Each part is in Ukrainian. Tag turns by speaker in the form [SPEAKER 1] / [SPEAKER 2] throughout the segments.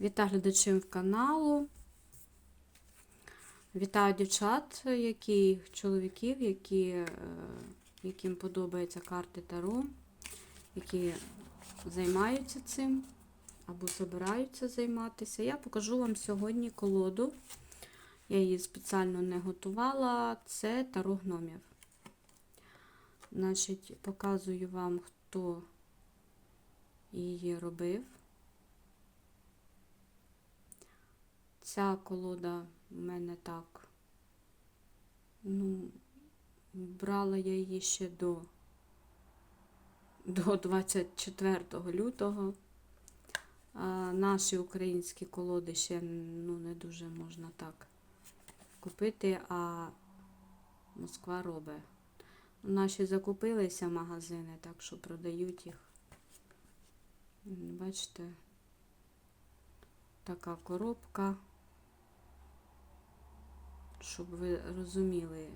[SPEAKER 1] Вітаю глядачів каналу. Вітаю дівчат, які, чоловіків, які, е, яким подобаються карти Таро, які займаються цим або збираються займатися. Я покажу вам сьогодні колоду. Я її спеціально не готувала. Це Таро гномів. Значить, показую вам, хто її робив. Ця колода в мене так. Ну, брала я її ще до, до 24 лютого. А наші українські колоди ще ну, не дуже можна так купити, а Москва робить. Наші закупилися магазини, так що продають їх. Бачите, така коробка щоб ви розуміли,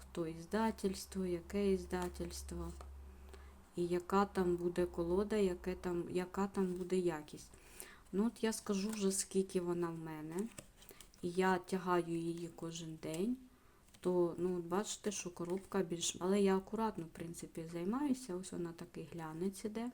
[SPEAKER 1] хто іздательство, яке іздательство, і яка там буде колода, яке там, яка там буде якість. Ну, от я скажу вже, скільки вона в мене. І я тягаю її кожен день. То, ну, от бачите, що коробка більш. Але я акуратно, в принципі, займаюся. Ось вона такий глянець іде.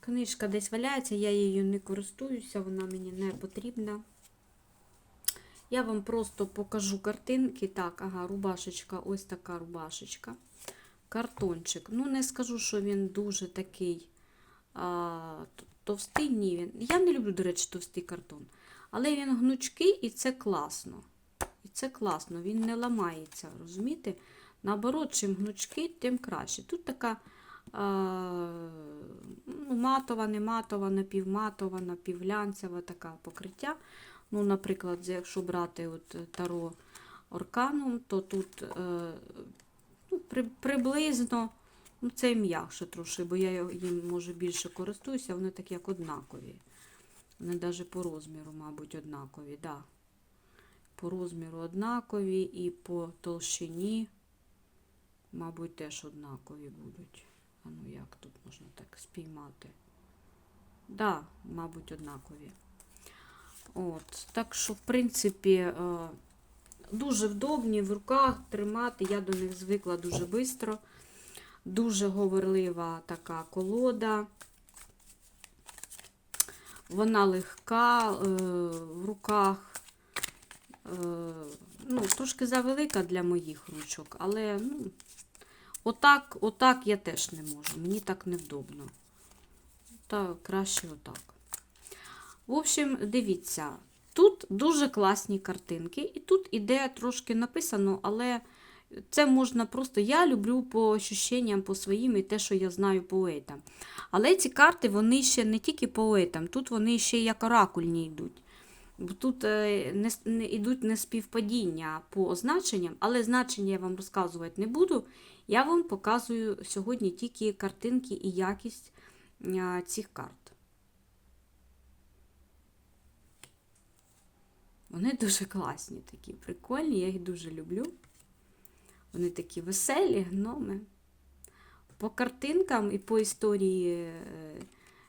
[SPEAKER 1] Книжка десь валяється, я її не користуюся, вона мені не потрібна. Я вам просто покажу картинки. Так, ага, рубашечка, ось така рубашечка. Картончик. Ну, не скажу, що він дуже такий а, товстий, ні. Він. Я не люблю, до речі, товстий картон. Але він гнучкий і це класно. І це класно, він не ламається, розумієте? Наоборот, чим гнучкий, тим краще. Тут така ну, матова, не матова, напівматова, напівглянцева така покриття. Ну, Наприклад, якщо брати от таро Орканум, то тут е, ну, при, приблизно ну, це м'якше трошки, бо я їм може більше користуюся, вони такі як однакові. Вони навіть по розміру, мабуть, однакові. Да. По розміру однакові і по толщині, мабуть, теж однакові будуть. А ну як тут можна так спіймати? Да, мабуть, однакові. От, Так що, в принципі, е, дуже вдобні в руках тримати. Я до них звикла дуже швидко. Дуже говорлива така колода. Вона легка е, в руках. Е, ну, Трошки завелика для моїх ручок, але ну, Отак, отак я теж не можу. Мені так невдобно. Так, краще отак. В общем, дивіться, тут дуже класні картинки, і тут іде трошки написано, але це можна просто. Я люблю по ощущенням, по своїм і те, що я знаю поетам. Але ці карти, вони ще не тільки поетам, тут вони ще як оракульні йдуть. Бо тут е, не, не йдуть не співпадіння по значенням, але значення я вам розказувати не буду. Я вам показую сьогодні тільки картинки і якість цих карт. Вони дуже класні, такі прикольні, я їх дуже люблю. Вони такі веселі, гноми. По картинкам і по історії е,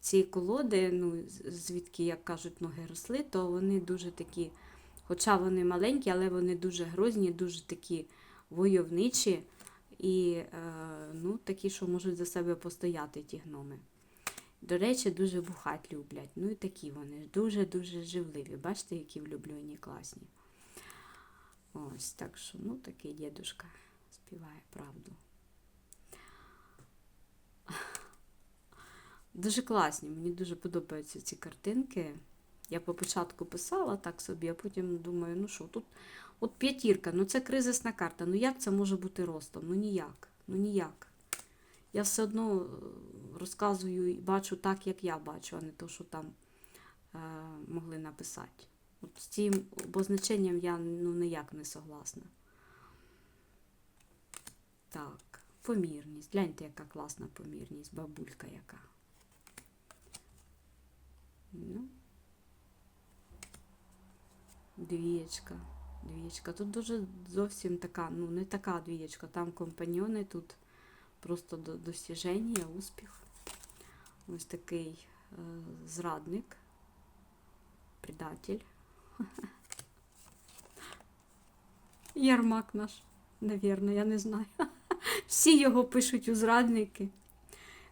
[SPEAKER 1] цієї колоди, ну, звідки, як кажуть, ноги росли, то вони дуже такі, хоча вони маленькі, але вони дуже грозні, дуже такі войовничі. І е, ну, такі, що можуть за себе постояти ті гноми. До речі, дуже бухать люблять. Ну і такі вони дуже-дуже живливі. Бачите, які влюблені класні. Ось, так що, ну, такий дідушка співає правду. Дуже класні, мені дуже подобаються ці картинки. Я по початку писала так собі, а потім думаю, ну що, тут От п'ятірка, ну це кризисна карта. Ну як це може бути ростом? Ну ніяк. Ну ніяк. Я все одно е, розказую і бачу так, як я бачу, а не то, що там е, могли написати. От З цим обозначенням я ну, ніяк не согласна. Так, помірність. Гляньте, яка класна помірність, бабулька яка. Ну. Двієчка. двієчка. Тут дуже зовсім така, ну не така двієчка, там компаньйони, тут просто до, досяження, успіх. Ось такий е, зрадник, предатель. Ярмак наш, навірно, я не знаю. Всі його пишуть у зрадники.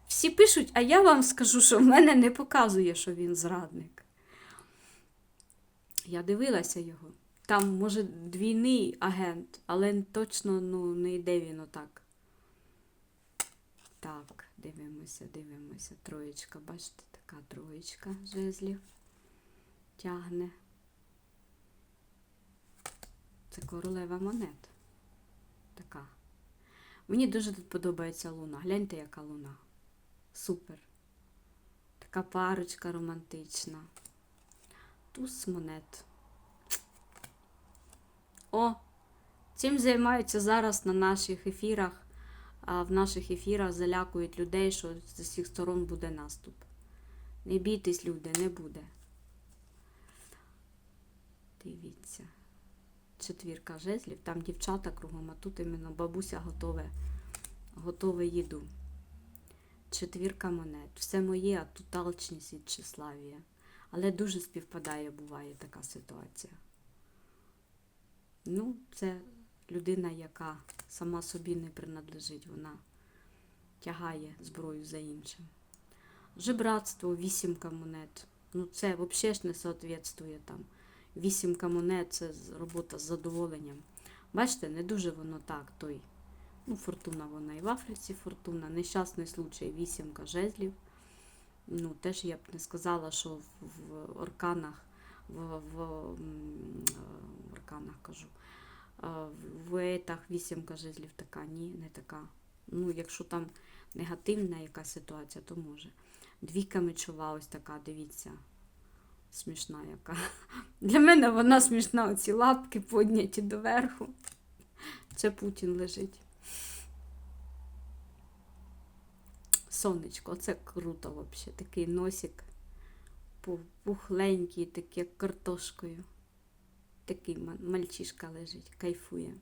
[SPEAKER 1] Всі пишуть, а я вам скажу, що в мене не показує, що він зрадник. Я дивилася його. Там, може, двійний агент, але точно ну, не йде він отак. Так, дивимося, дивимося. Троєчка, бачите, така троєчка жезлів тягне. Це королева монет. Така. Мені дуже тут подобається луна. Гляньте, яка луна. Супер. Така парочка романтична. Туз монет. О! Цим займаються зараз на наших ефірах. А в наших ефірах залякують людей, що з усіх сторон буде наступ. Не бійтесь, люди, не буде. Дивіться. Четвірка жезлів, там дівчата кругом, а тут іменно бабуся готове, готове їду. Четвірка монет. Все моє, а тут алчність і тщеславія. Але дуже співпадає, буває така ситуація. Ну, це людина, яка сама собі не принадлежить, вона тягає зброю за іншим. Жебратство, вісімка монет. Ну, це взагалі ж не соответствує там. Вісімка монет це робота з задоволенням. Бачите, не дуже воно так, той. Ну, фортуна вона і в Африці фортуна. Нещасний случай, вісімка жезлів. Ну, теж я б не сказала, що в, орканах, в, в, е, в орканах кажу, е, в етах вісімка жезлів така, ні, не така. Ну, якщо там негативна якась ситуація, то може. Двійка мечова ось така, дивіться. Смішна яка. Для мене вона смішна, оці лапки подняті доверху. Це Путін лежить. Сонечко, це круто взагалі. Такий носик пухленький, такий як картошкою. Такий мальчишка лежить, кайфує.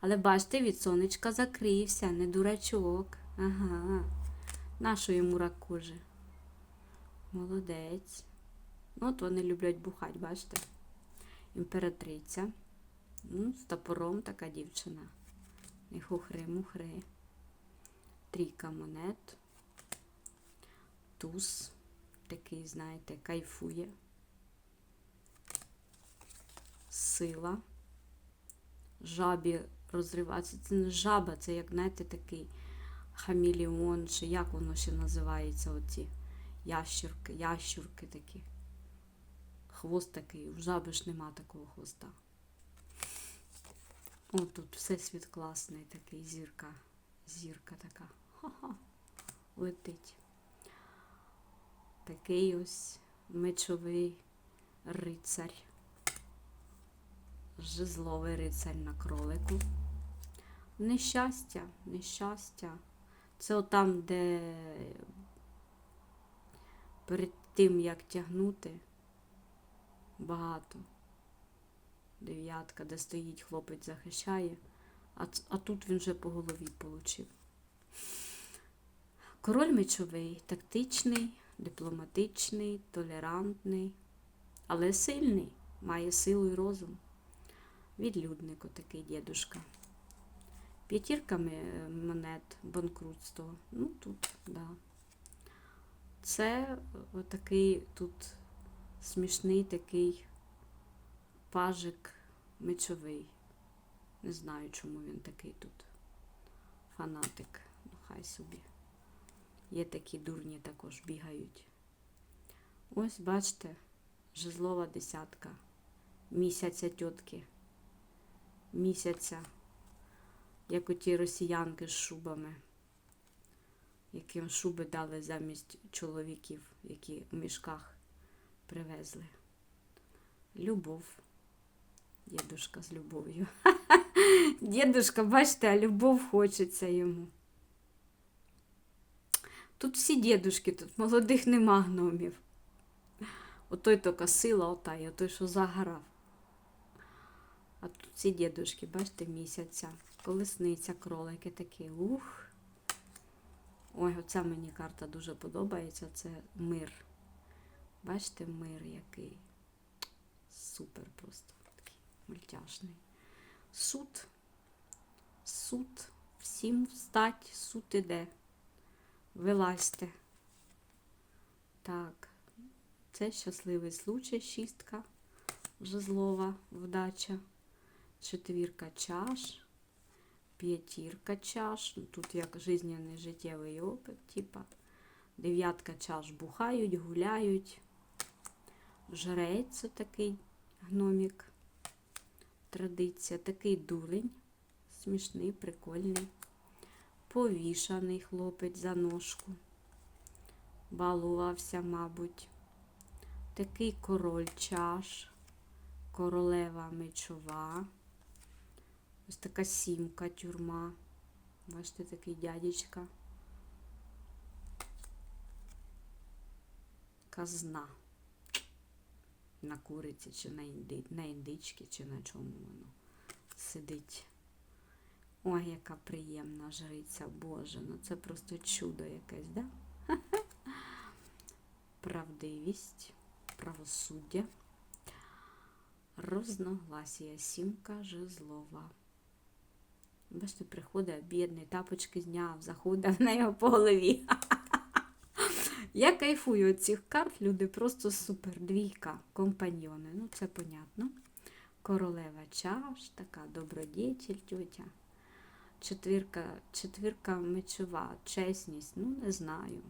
[SPEAKER 1] Але бачите, від сонечка закрився, не дурачок. Ага. Нащо йому? Молодець. Ну, от вони люблять бухать, бачите? Імператриця. Ну, з топором така дівчина. Не хухри-мухри. Трійка монет. Туз. Такий, знаєте, кайфує. Сила. Жабі розриватися. Це не жаба, це як, знаєте, такий хаміліон, чи як воно ще називається, оці ящурки, ящурки такі. Хвост такий, у жаби ж нема такого хвоста. О, тут всесвіт класний такий, зірка. Зірка така. Ха-ха. Летить. Такий ось мечовий рицарь. Жезловий рицарь на кролику. Нещастя, нещастя. Це отам, де перед тим, як тягнути, багато. Дев'ятка, де стоїть хлопець, захищає, а, а тут він вже по голові получив. Король мечовий, тактичний, дипломатичний, толерантний, але сильний, має силу і розум. Відлюдник отакий дідушка. П'ятірками е, монет, банкрутство. Ну тут, да. Це отакий тут смішний такий пажик мечовий. Не знаю, чому він такий тут. Фанатик. Ну, хай собі. Є такі дурні також бігають. Ось, бачите, жезлова десятка. Місяця тітки. Місяця. Як оті росіянки з шубами, яким шуби дали замість чоловіків, які в мішках привезли. Любов. Дідушка з любов'ю. Дідушка, бачите, любов хочеться йому. Тут всі дідушки, тут молодих нема гномів. Отой тільки сила ота, і отой, що заграв. А тут ці дідушки, бачите, місяця. Колесниця, кролики такі. Ух. Ой, оця мені карта дуже подобається. Це мир. Бачите, мир який. Супер просто. Такий мультяшний. Суд. Суд. Всім встать, суд іде. Вилазьте. Так, це щасливий случай, шістка жезлова, вдача, четвірка чаш, п'ятірка чаш, ну, тут як жизненний життєвий опит, типа. Дев'ятка чаш бухають, гуляють, жрець такий гномік, традиція, такий дурень, смішний, прикольний, повішаний хлопець за ножку, балувався, мабуть. Такий король чаш, королева мечова. Ось така сімка тюрма. Бачите, такий дядечка. Казна. На куриці чи на, інди... на індичці, чи на чому воно сидить. Ой, яка приємна жриця, Боже, ну це просто чудо якесь, да? Правдивість, правосуддя, розногласія, сімка жезлова. Бачите, приходить бідний, тапочки зняв, заходить в неї по голові. Я кайфую від цих карт, люди просто супер. Двійка, компаньйони. Ну, це понятно. Королева чаш, така добродетель, тьотя. Четвірка, четвірка мечова, чесність, ну не знаю.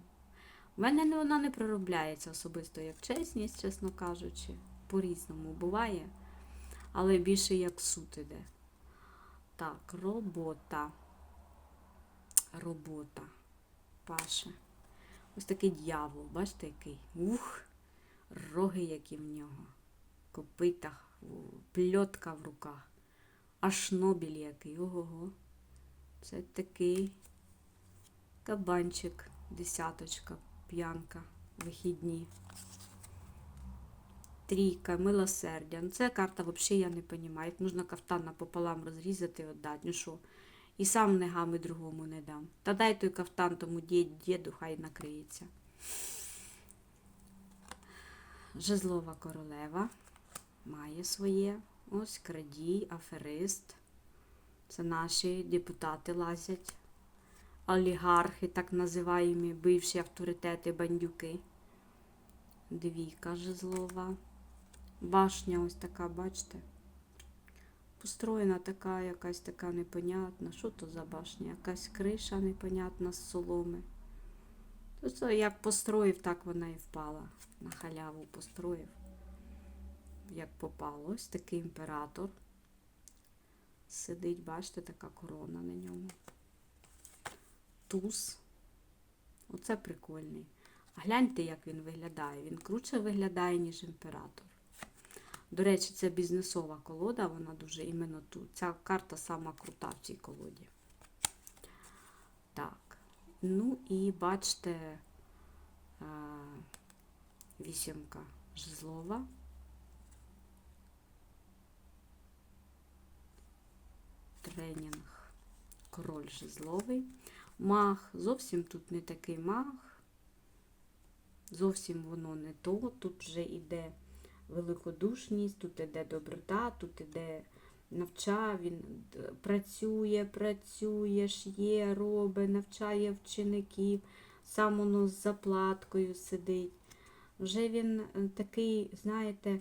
[SPEAKER 1] У мене вона не проробляється особисто як чесність, чесно кажучи. По-різному буває, але більше як суд іде. Так, робота. Робота. Паше. Ось такий дьявол, бачите, який? Ух, роги, які в нього. Копита, пльотка в руках. Аж нобіль який. Ого-го. Це такий кабанчик, десяточка, п'янка, вихідні. Трійка, милосердя. Ну, це карта взагалі я не розумію. Можна кафтан напополам розрізати і віддати. Ну що? І сам ногами другому не дам. Та дай той кафтан тому дід, діду, хай накриється. Жезлова королева має своє. Ось крадій, аферист. Це наші депутати лазять. Олігархи, так називаємо, бивші авторитети, бандюки. Двійка жезлова. Башня ось така, бачите? Построєна така, якась така непонятна. Що то за башня? Якась криша непонятна з соломи. То це як построїв, так вона і впала. На халяву построїв. Як попало. Ось такий імператор. Сидить, бачите, така корона на ньому. Туз. Оце прикольний. А гляньте, як він виглядає. Він круче виглядає, ніж імператор. До речі, це бізнесова колода, вона дуже іменно тут. Ця карта сама крута в цій колоді. Так. Ну і бачите е, вісімка жезлова. Тренінг. Король жезловий. Маг. Зовсім тут не такий маг. Зовсім воно не то. Тут вже йде великодушність, тут іде доброта, тут іде навча, він д- працює, працює, шє, робить, навчає вчеників, сам воно з заплаткою сидить. Вже він е, такий, знаєте,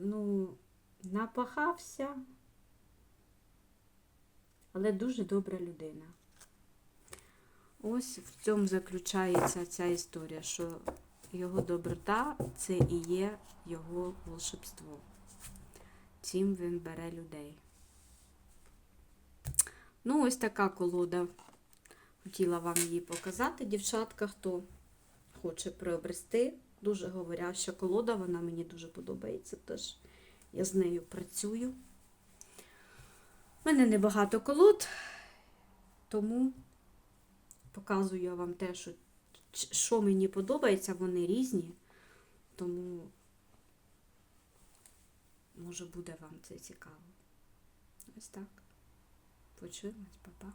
[SPEAKER 1] ну, напахався, але дуже добра людина. Ось в цьому заключається ця історія, що його доброта це і є його волшебство. Цим він бере людей. Ну, ось така колода. Хотіла вам її показати, дівчатка, хто хоче приобрести. Дуже говоряща колода, вона мені дуже подобається, тож я з нею працюю. У мене небагато колод, тому показую я вам те, що, що мені подобається, вони різні. Тому, може, буде вам це цікаво. Ось так. Почуємось, па-па.